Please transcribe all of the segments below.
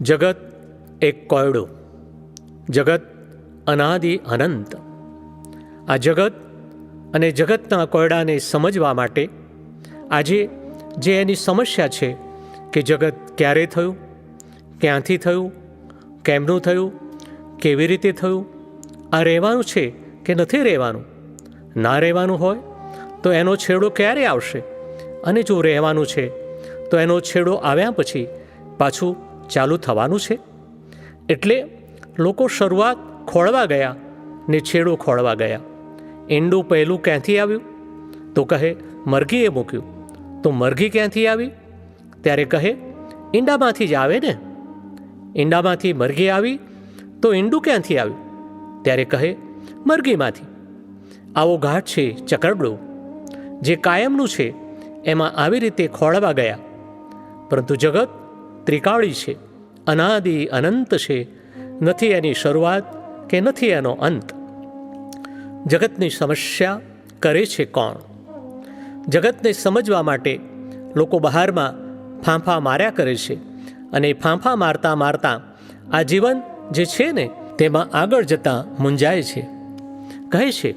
જગત એક કોયડો. જગત અનાદિ અનંત. આ જગત અને જગતના કોયડાને સમજવા માટે આજે જે એની સમસ્યા છે કે જગત ક્યારે થયું, ક્યાંથી થયું, કેમનું થયું, કેવી રીતે થયું, આ રહેવાનું છે કે નથી રહેવાનું? ના રહેવાનું હોય તો એનો છેડો ક્યારે આવશે? અને જો રહેવાનું છે તો એનો છેડો આવ્યા પછી પાછું ચાલુ થવાનું છે? એટલે લોકો શરૂઆત ખોળવા ગયા ને છેડો ખોળવા ગયા. ઈંડું પહેલું ક્યાંથી આવ્યું? તો કહે, મરઘીએ મૂક્યું. તો મરઘી ક્યાંથી આવી? ત્યારે કહે, ઈંડામાંથી જ આવે ને. ઈંડામાંથી મરઘી આવી તો ઈંડું ક્યાંથી આવ્યું? ત્યારે કહે, મરઘીમાંથી. આવો ઘાટ છે ચકરડો, જે કાયમનું છે, એમાં આવી રીતે ખોળવા ગયા. પરંતુ જગત ત્રિકાળી છે. અનાદિ અનંત છે, નથી એની શરૂઆત કે નથી એનો અંત. જગતની સમસ્યા કરે છે કોણ? જગતને સમજવા માટે લોકો બહારમાં ફાંફા માર્યા કરે છે અને ફાંફા મારતા મારતા આ જીવન જે છે ને, તેમાં આગળ જતાં મૂંઝાય છે. કહે છે,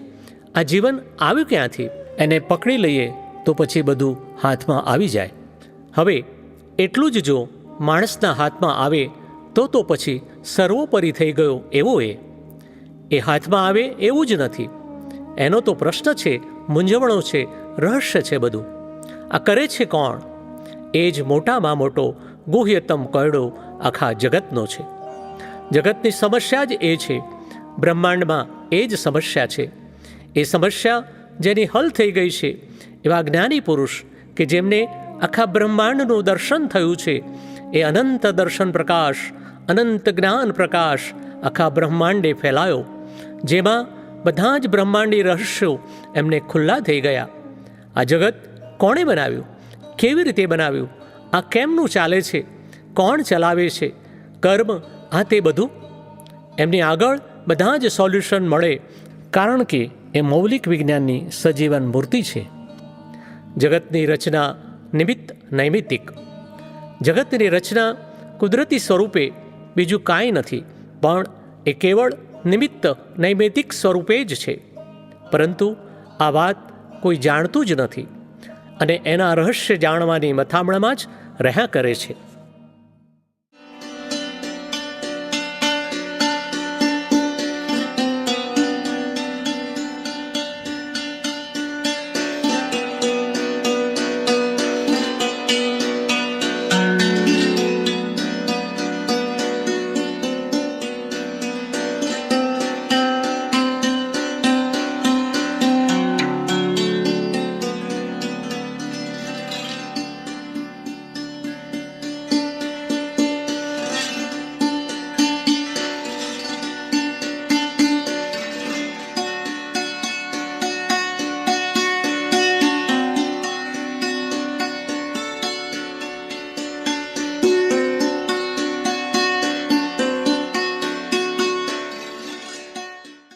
આ જીવન આવ્યું ક્યાંથી? એને પકડી લઈએ તો પછી બધું હાથમાં આવી જાય. હવે એટલું જ જો માણસના હાથમાં આવે, તો તો પછી સર્વોપરી થઈ ગયો એવો એ. એ હાથમાં આવે એવું જ નથી. એનો તો પ્રશ્ન છે, મૂંઝવણો છે, રહસ્ય છે બધું. આ કરે છે કોણ? એ જ મોટામાં મોટો, ગુહ્યતમ કયડો આખા જગતનો છે. જગતની સમસ્યા જ એ છે. બ્રહ્માંડમાં એ જ સમસ્યા છે. એ સમસ્યા જેની હલ થઈ ગઈ છે એવા જ્ઞાની પુરુષ કે જેમને આખા બ્રહ્માંડનું દર્શન થયું છે એ અનંત દર્શન પ્રકાશ, અનંત જ્ઞાન પ્રકાશ આખા બ્રહ્માંડે ફેલાયો, જેમાં બધા જ બ્રહ્માંડી રહસ્યો એમને ખુલ્લા થઈ ગયા. આ જગત કોણે બનાવ્યું? કેવી રીતે બનાવ્યું? આ કેમનું ચાલે છે? કોણ ચલાવે છે? કર્મ આ તે બધું? એમની આગળ બધા જ સોલ્યુશન મળે, કારણ કે એ મૌલિક વિજ્ઞાનની સજીવન મૂર્તિ છે. જગતની રચના નિમિત્ત નૈમિત્તિક. જગતની રચના કુદરતી સ્વરૂપે બીજું કાંઈ નથી, પણ એ કેવળ નિમિત્ત નૈમિતિક સ્વરૂપે જ છે. પરંતુ આ વાત કોઈ જાણતું જ નથી અને એના રહસ્ય જાણવાની મથામણમાં જ રહ્યા કરે છે.